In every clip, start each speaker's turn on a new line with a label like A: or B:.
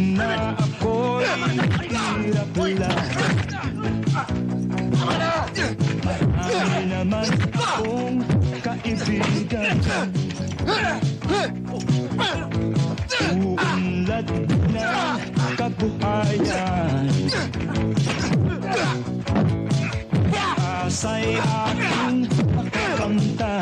A: na ako'y hirap lang. Marami naman akong kaibigan. Uunlad ng kabuhayan. Asa'y aking pakiramdam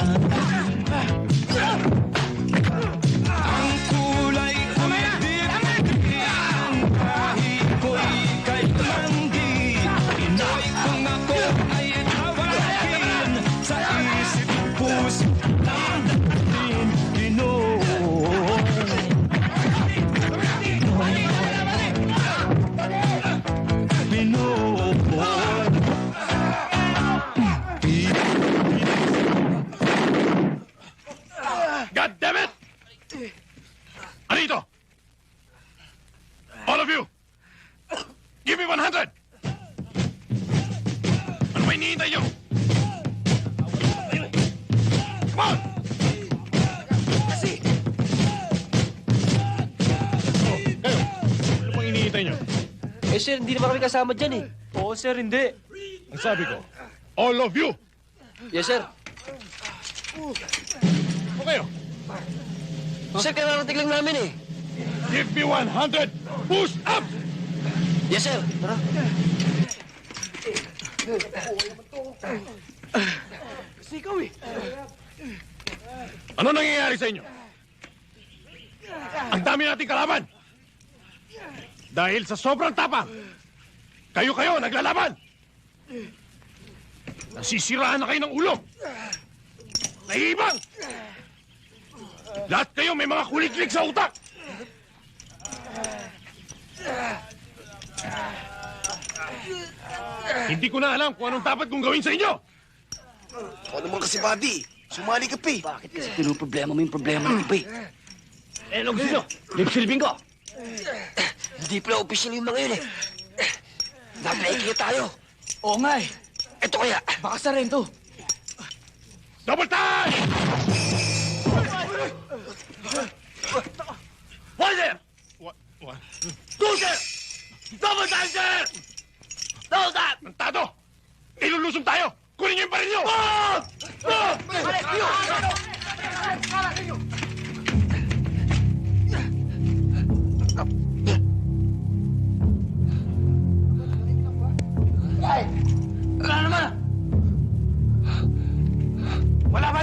A: dating Pinoy Pinoy
B: God damn it! Ano ito? All you! Give me 100!
C: Eh, sir, hindi naman kami kasama dyan eh. Oo, sir, hindi.
B: Ang sabi ko, all of you!
C: Yes, sir.
B: O kayo,
C: Sir, kararating lang namin eh.
B: give me 100! Push up!
C: Yes, sir. Tara.
B: Ano nangyayari sa inyo? Ang dami nating kalaban! Dahil sa sobrang tapang, kayo-kayo naglalaban! Nasisiraan na kayo ng ulo! Naiibang! Lahat kayo may mga kuliklik sa utak! Hindi ko na alam kung anong dapat kong gawin sa inyo!
D: Ano naman kasi, buddy? Sumali ka pa eh.
C: Bakit kasi pinoproblema mo yung problema ng iba eh?
B: Eh, anong gusto nyo? Lipsilbing ko!
C: Hindi pala official yung mga yun eh. Napaikita tayo.
E: Oo nga eh.
C: Ito kaya.
E: Baka sa rin to.
B: Double time! One, sir! What? What? Two, sir! Double time, sir! Double time! Tantado! Ilulusong tayo! Kunin niyo yung baril niyo! Ah! Ah!
E: Wala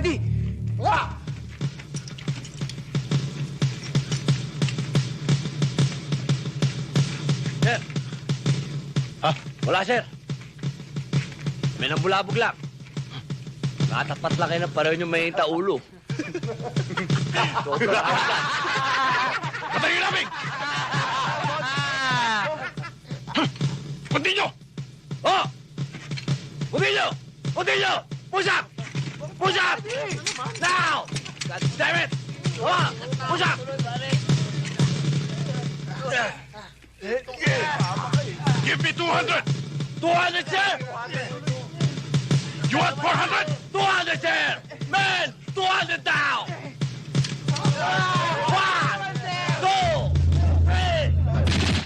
E: Buddy! Wala!
C: Sir.
B: Ha?
C: Wala, sir. May nambulabog lang. Nakatapat lang kayo ng pareho yung may ulo.
B: Patayin namin! Continue!
C: Oh! Pumilyo! Pumilyo! Push up! Push up! Now! God damn it! Oh! Push up!
B: Give me 200!
C: 200, sir!
B: You want 400?